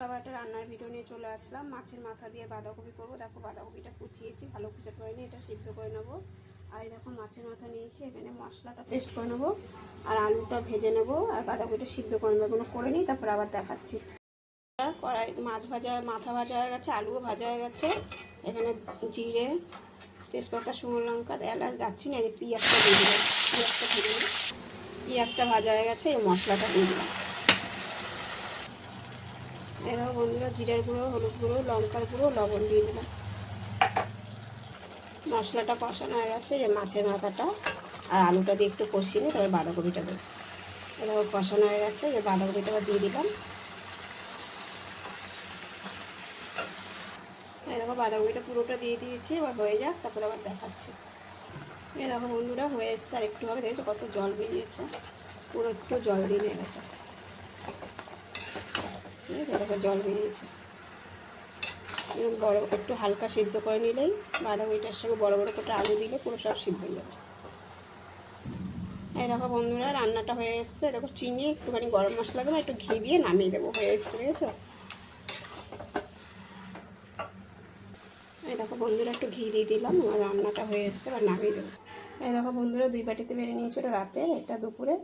আবার একটা রান্নার ভিডিও নিয়ে চলে আসলাম। মাছের মাথা দিয়ে বাঁধাকপি করব। দেখো, বাঁধাকপিটা কুচিয়েছি, ভালো কুচাতে পারিনি এটা সিদ্ধ করে নেব। আর দেখো, মাছের মাথা নিয়েছি, এখানে মশলাটা পেস্ট করে নেব। আর আলুটা ভেজে নেব। আর বাঁধাকপিটা সিদ্ধ করে নেব। কোনো করে নিই, তারপর আবার দেখাচ্ছি। কড়াই, মাছ ভাজা, মাথা ভাজা হয়ে গেছে, আলুও ভাজা হয়ে গেছে। এখানে জিরে, তেজপাতা, শুকনো লঙ্কা, এলাচ যাচ্ছি না যে পেঁয়াজটা দিয়ে দিলাম। পেঁয়াজটা ভেজে পেঁয়াজটা ভাজা হয়ে গেছে, এই মশলাটা দিয়ে দিলাম। এরকম বন্ধুরা জিরের গুঁড়ো, হলুদ গুঁড়ো, লঙ্কার গুঁড়ো, লবণ দিয়ে দিলাম মশলাটা কষানো হয়ে গেছে, যে মাছের মাথাটা আর আলুটা দিয়ে একটু কষিয়ে তারপর বাঁধাকপিটা দেবো। এরকম কষানো হয়ে গেছে, যে বাঁধাকপিটা দিয়ে দিলাম। এরকম বাঁধাকপিটা পুরোটা দিয়ে দিয়েছি, এবার হয়ে যাক, তারপরে আবার দেখাচ্ছি। এরকম বন্ধুরা, হয়ে এসছে আর একটু হবে দেখেছ কত জল বেরিয়েছে? পুরো একটু জল দিয়ে নেই এরকম জল বেরিয়েছে বড় একটু হালকা সিদ্ধ করে নিলেই বাঁধাকপিটার সঙ্গে বড় বড় করে আলু দিলে পুরো সব সিদ্ধ হয়ে যাবে। এই দেখো বন্ধুরা, রান্নাটা হয়ে এসছে। দেখো চিনি, একটুখানি গরম মশলা দেবো, একটু ঘি দিয়ে নামিয়ে দেবো। হয়ে এসছে দেখেছ এই দেখো বন্ধুরা, একটু ঘি দিয়ে দিলাম, আমার রান্নাটা হয়ে এসছে, এবার নামিয়ে দেবো। এই দেখো বন্ধুরা, দুই বাটিতে বেরিয়ে নিয়েছিল রাতের, এটা দুপুরে।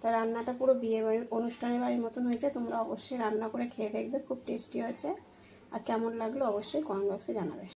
তা রান্নাটা পুরো বিয়ে বাড়ির, অনুষ্ঠানের বাড়ির মতন হয়েছে। তোমরা অবশ্যই রান্না করে খেয়ে দেখবে, খুব টেস্টি হয়েছে। আর কেমন লাগল অবশ্যই কমেন্ট বক্সে জানাবে।